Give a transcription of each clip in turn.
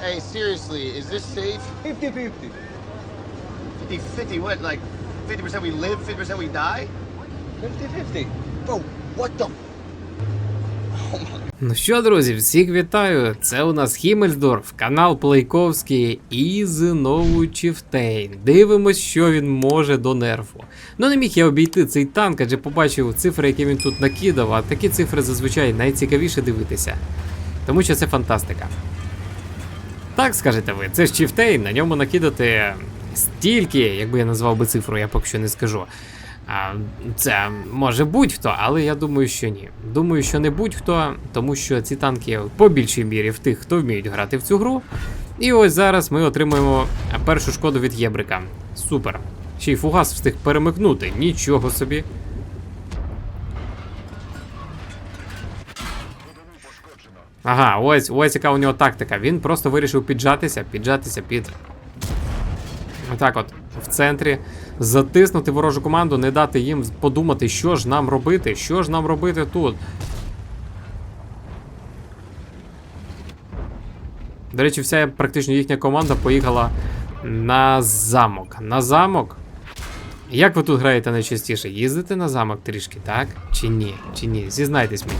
Hey, seriously, is this safe? 50-50. 50 50, what? Like 50% we live, 50% we die? 50-50. Bro, what the? Oh my. Ну що, друзі, всіх вітаю! Це у нас Хімельсдорф, канал Плейковський і знову Чіфтейн. Дивимось, що він може до нерфу. Ну не міг я обійти цей танк, адже побачив цифри, які він тут накидав, а такі цифри зазвичай найцікавіше дивитися. Тому що це фантастика. Так скажете ви, це ж Чіфтейн, на ньому накидати стільки, якби я назвав би цифру, я поки що не скажу. А, Це може будь-хто, але я думаю, що ні. Думаю, що не будь-хто, тому що ці танки по більшій мірі в тих, хто вміють грати в цю гру. І ось зараз ми отримуємо першу шкоду від Єбрика. Супер. Ще й фугас встиг перемикнути, нічого собі. Ага, ось ось яка у нього тактика. Він просто вирішив піджатися, піджатися під. Отак от, в центрі. Затиснути ворожу команду, не дати їм подумати, що ж нам робити, що ж нам робити тут. До речі, вся практично їхня команда поїхала на замок. На замок. Як ви тут граєте найчастіше? Їздите на замок трішки, так? Чи ні? Чи ні? Зізнайтесь мені.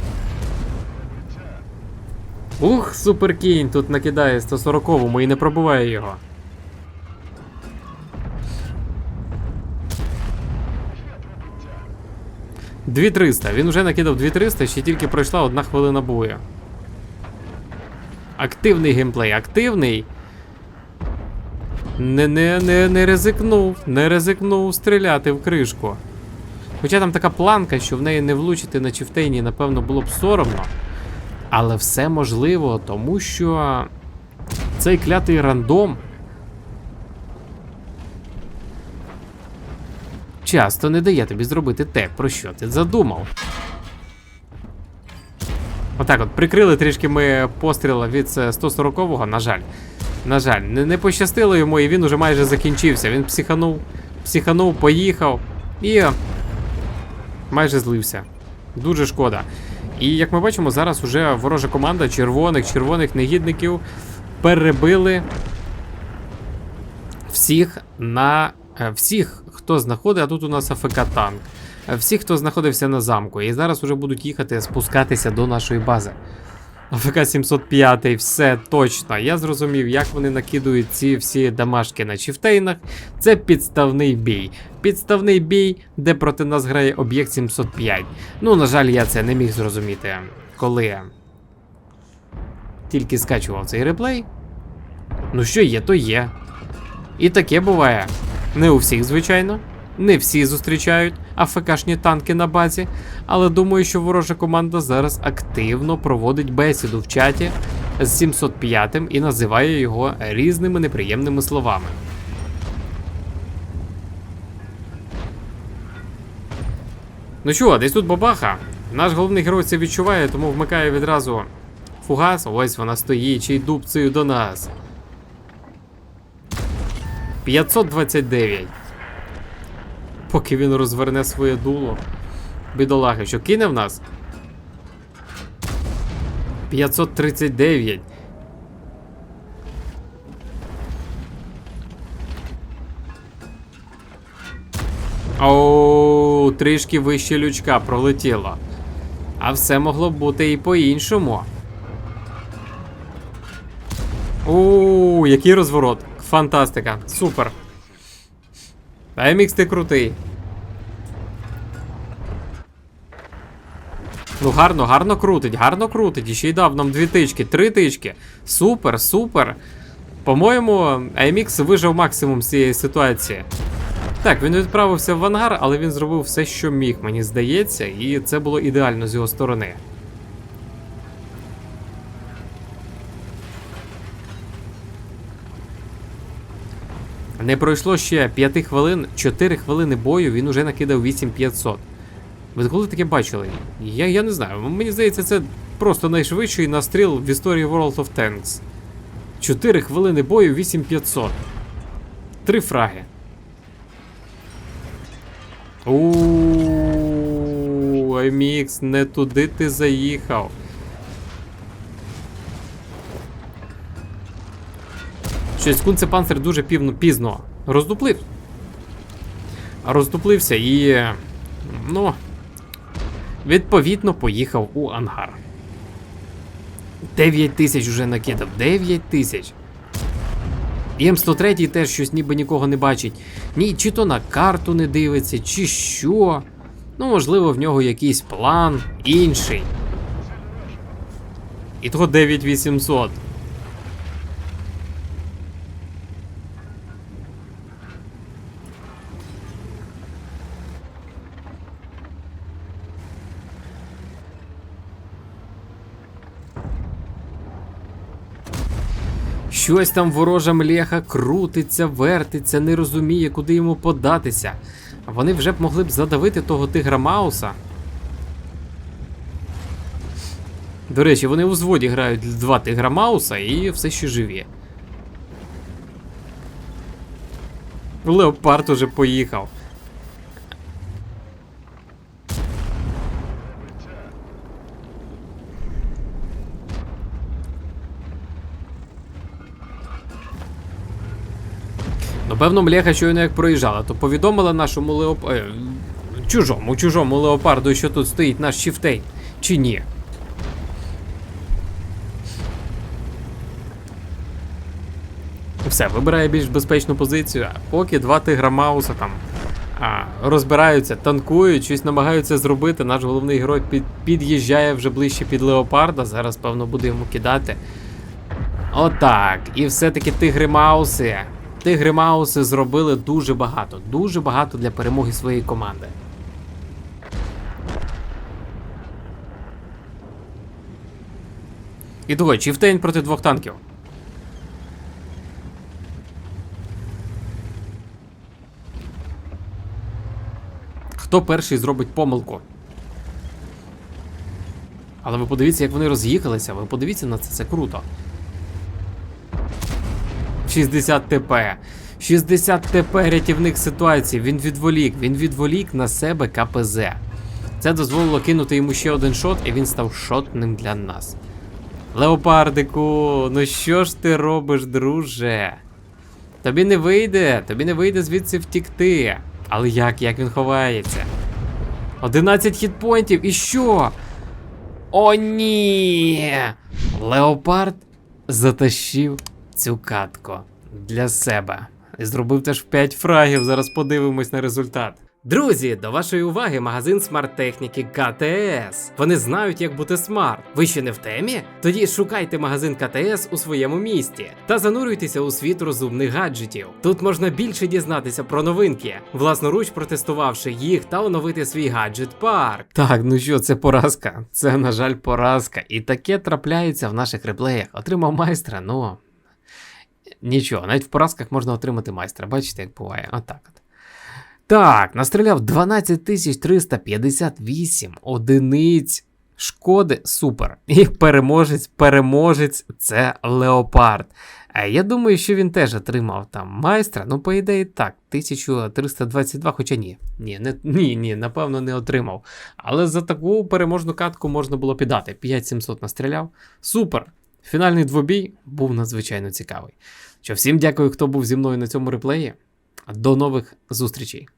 Ух, суперкінь тут накидає 140-му і не пробиває його. Дві 300. Він вже накидав 2300, ще тільки пройшла одна хвилина бою. Активний геймплей, активний. Не не, не, не ризикнув, не ризикнув стріляти в кришку. Хоча там така планка, що в неї не влучити на чифтейні, напевно, було б соромно. Але все можливо, тому що цей клятий рандом часто не дає тобі зробити те, про що ти задумав. Отак от, прикрили трішки ми постріла від 140-го, на жаль. На жаль, не, не пощастило йому, і він уже майже закінчився. Він психанув, психанув, поїхав і майже злився. Дуже шкода. І як ми бачимо, зараз уже ворожа команда червоних, червоних негідників перебили всіх на е, всіх, хто знаходить, а тут у нас АФК танк. Всіх, хто знаходився на замку. І зараз уже будуть їхати спускатися до нашої бази. АФК 705, все точно. Я зрозумів, як вони накидують ці всі дамашки на чіфтейнах. Це підставний бій. Підставний бій, де проти нас грає об'єкт 705. Ну, на жаль, я це не міг зрозуміти, коли тільки скачував цей реплей. Ну, що є, то є. І таке буває. Не у всіх, звичайно. Не всі зустрічають АФКшні танки на базі, але думаю, що ворожа команда зараз активно проводить бесіду в чаті з 705 м і називає його різними неприємними словами. Ну що, десь тут бабаха. Наш головний герой це відчуває, тому вмикає відразу фугас. Ось вона стоїть, чи дубцею до нас. 529. Поки він розверне своє дуло. Бідолаги, що кине в нас? 539. Оу, трішки вище лючка пролетіло. А все могло бути і по-іншому. Оу, який розворот. Фантастика. Супер. Аймікс ти крутий. Ну, гарно, гарно крутить, гарно крутить. І ще й дав нам дві тички, три тички. Супер, супер. По-моєму, AMX вижив максимум з цієї ситуації. Так, він відправився в ангар, але він зробив все, що міг, мені здається, і це було ідеально з його сторони. Не пройшло ще 5 хвилин, 4 хвилини бою, він уже накидав 8500. Ви коли таке бачили? Я я не знаю. Мені здається, це просто найшвидший настріл в історії World of Tanks. 4 хвилини бою 8500. Три фраги. Ууу, MX, не туди ти заїхав. Щось кунцепанцер дуже півно, пізно роздуплив. Роздуплився і. Ну. Відповідно, поїхав у ангар. 9 тисяч уже накидав. 9 тисяч. І М103 теж щось ніби нікого не бачить. Ні, чи то на карту не дивиться, чи що. Ну, можливо, в нього якийсь план інший. І того 9800. Щось там ворожа млєха крутиться, вертиться, не розуміє, куди йому податися. Вони вже б могли б задавити того тигра Мауса. До речі, вони у зводі грають два тигра Мауса і все ще живі. Леопард уже поїхав. Ну, певно, млеха щойно як проїжджала, то повідомила нашому леоп... е, чужому, чужому леопарду, що тут стоїть наш чіфтейн, чи ні? Все, вибирає більш безпечну позицію, а поки два тигра Мауса там а, розбираються, танкують, щось намагаються зробити. Наш головний герой під, під'їжджає вже ближче під леопарда. Зараз, певно, буде йому кидати. Отак. І все-таки тигри Мауси. Тигри Мауси зробили дуже багато, дуже багато для перемоги своєї команди. І того, Чіфтейн проти двох танків. Хто перший зробить помилку? Але ви подивіться, як вони роз'їхалися, ви подивіться на це, це круто. 60 ТП. 60 ТП рятівник ситуації. Він відволік, він відволік на себе КПЗ. Це дозволило кинути йому ще один шот, і він став шотним для нас. Леопардику, ну що ж ти робиш, друже? Тобі не вийде, тобі не вийде звідси втікти. Але як, як він ховається? 11 хітпоінтів, і що? О, ні! Леопард затащив цю катку для себе. І зробив теж 5 фрагів. Зараз подивимось на результат. Друзі, до вашої уваги магазин смарт-техніки КТС. Вони знають, як бути смарт. Ви ще не в темі? Тоді шукайте магазин КТС у своєму місті та занурюйтеся у світ розумних гаджетів. Тут можна більше дізнатися про новинки, власноруч протестувавши їх та оновити свій гаджет парк. Так, ну що, це поразка. Це, на жаль, поразка. І таке трапляється в наших реплеях. Отримав майстра, ну. Нічого, навіть в поразках можна отримати майстра. Бачите, як буває. Отак от. Так, настріляв 12358 одиниць. Шкоди, супер. І переможець, переможець це Леопард. Я думаю, що він теж отримав там майстра. Ну, по ідеї, так, 1322, хоча ні. Ні, не, ні, ні, напевно, не отримав. Але за таку переможну катку можна було піддати. 5700 настріляв. Супер! Фінальний двобій був надзвичайно цікавий. Що всім дякую, хто був зі мною на цьому реплеї. До нових зустрічей!